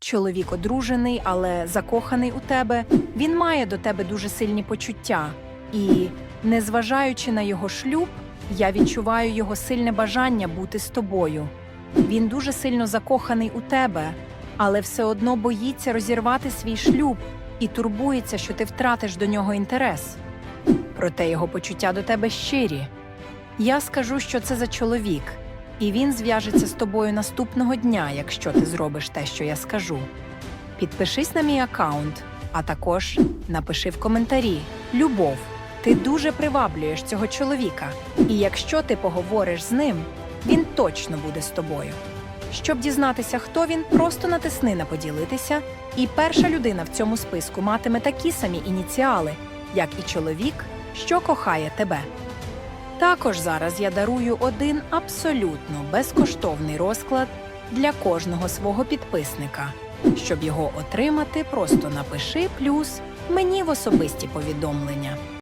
чоловік одружений, але закоханий у тебе, він має до тебе дуже сильні почуття. І, незважаючи на його шлюб, я відчуваю його сильне бажання бути з тобою. Він дуже сильно закоханий у тебе, але все одно боїться розірвати свій шлюб і турбується, що ти втратиш до нього інтерес. Проте його почуття до тебе щирі. Я скажу, що це за чоловік, і він зв'яжеться з тобою наступного дня, якщо ти зробиш те, що я скажу. Підпишись на мій аккаунт, а також напиши в коментарі Любов, ти дуже приваблюєш цього чоловіка, і якщо ти поговориш з ним, він точно буде з тобою. Щоб дізнатися, хто він, просто натисни на поділитися, і перша людина в цьому списку матиме такі самі ініціали, як і чоловік, що кохає тебе. Також зараз я дарую один абсолютно безкоштовний розклад для кожного свого підписника. Щоб його отримати, просто напиши плюс мені в особисті повідомлення.